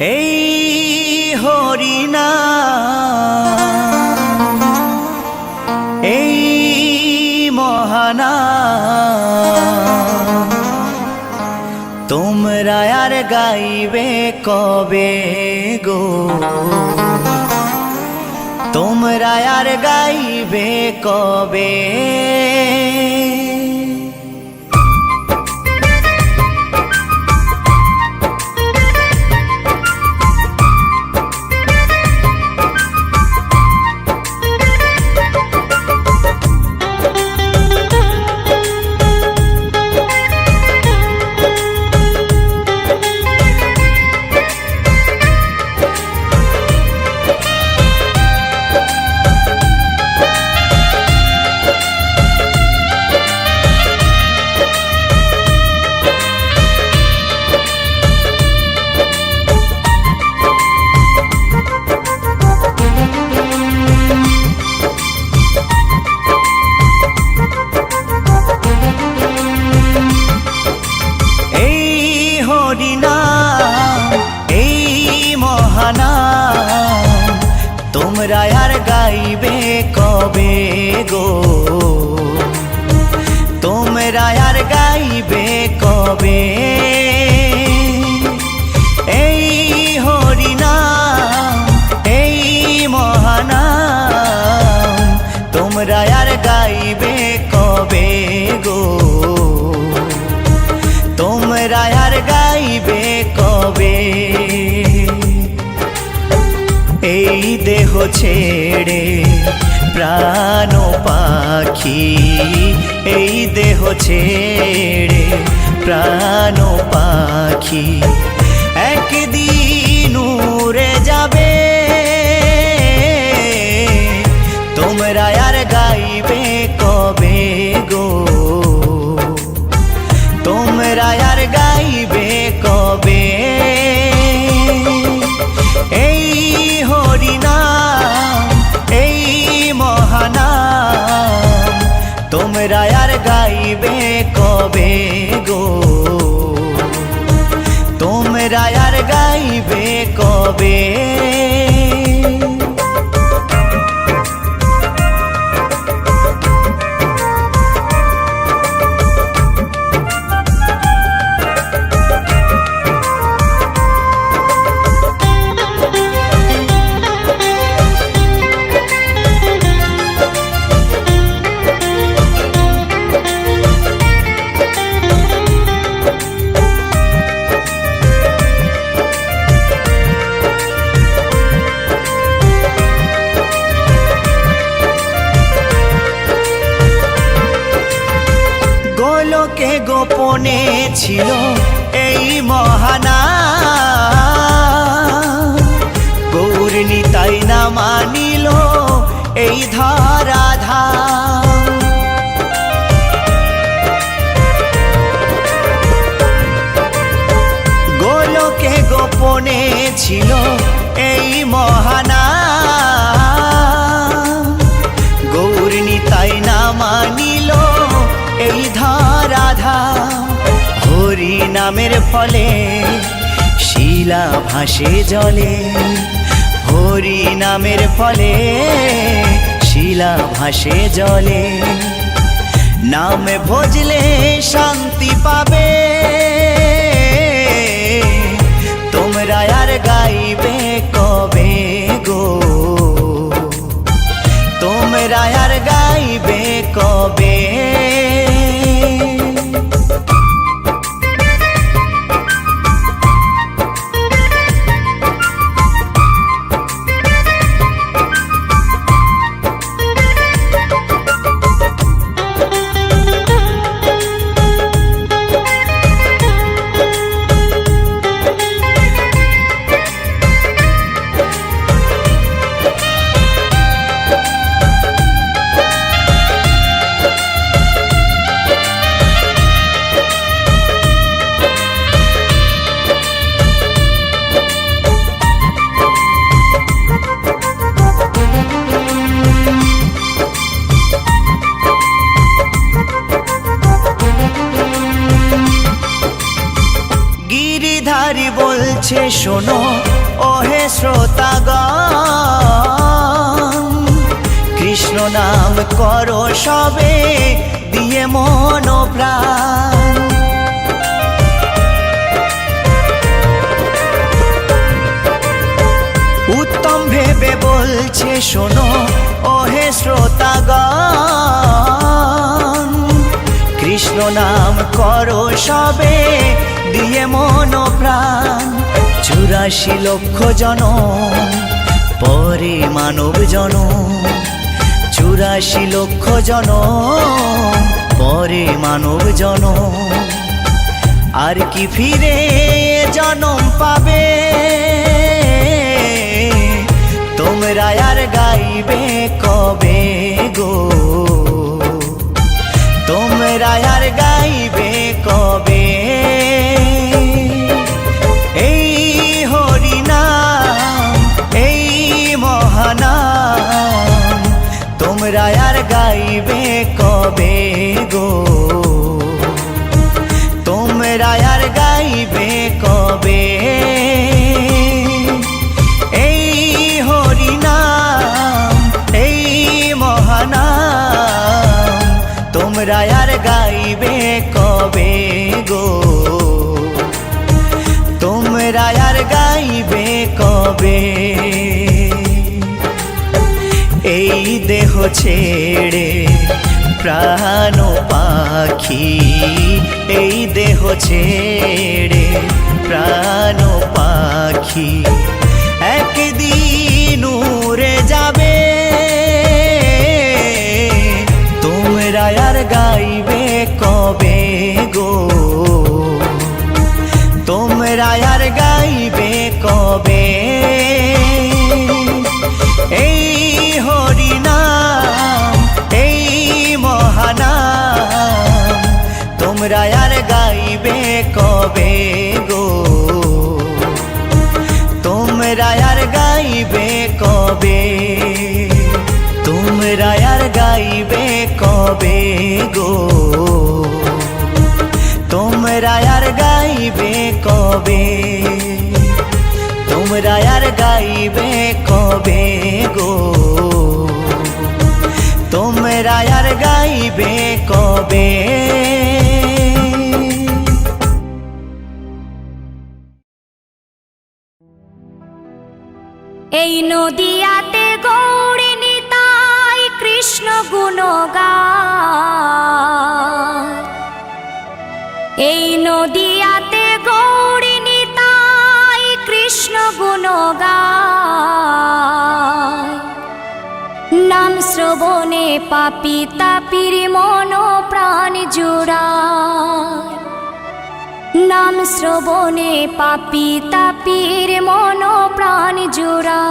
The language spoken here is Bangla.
এই হরিনা এই মহানা তোমরা আর গাইবে কবে গো? তোমরা আর গাইবে কবে তোমরা আর গাইবে কবে? এই হরিনা এই মহানা, তোমরা আর গাইবে কবে গো? তোমরা আর গাইবে কবে? এই দেহ ছেড়ে প্রাণ পাখি এই দেহ ছেড়ে প্রাণ পাখি একদিন আর গাইবে কবে গো তোমরা আর গাইবে কবে ছিল এই মহানা। গৌরনী তাই না মানিল এই ধারাধা। হরি নামের ফলে শিলা ভাসে জলে। হরি নামের ফলে শিলা ভাসে জলে। নাম ভজলে শান্তি পাবে। তোমরা করো সবে, দিয়ে মন উত্তম ভেবে বলছে, শোনো, ওহে শ্রোতাগণ। কৃষ্ণ নাম করো সবে, দিয়ে মন প্রাণ। চুরাশি লক্ষ জন পরে মানব জন চুরাশি লক্ষ জন পরে মানব জন আর কি ফিরে জনম পাবে? তোমরা আর গাইবে কবে গো? কবে গো। তোমরা আর গাইবে কবে? এই হরিনাম, এই মহানাম, তোমরা আর গাইবে কবে গো? তোমরা আর গাইবে কবে? এই দেহ ছেড়ে প্রাণ পাখি, এই দেহ ছেড়ে প্রাণ পাখি। একদিন উড়ে যাবে, তোমরা আর গাইবে কবে গো? তোমরা আর গাইবে কবে? গাইবে কবে গো? তোমরা আর গাইবে কবে? তোমরা আর গাইবে কবে গো? তোমরা আর গাইবে কবে? এই নদিয়াতে নিতাই কৃষ্ণ গুণগান। এই নদিয়াতে গৌরী নিতাই কৃষ্ণ গুণগান। নাম শ্রবণে পাপি তাপির মন প্রাণ জোড়ায়। নাম শ্রবণে পাপি তাপির মন প্রাণ জোড়া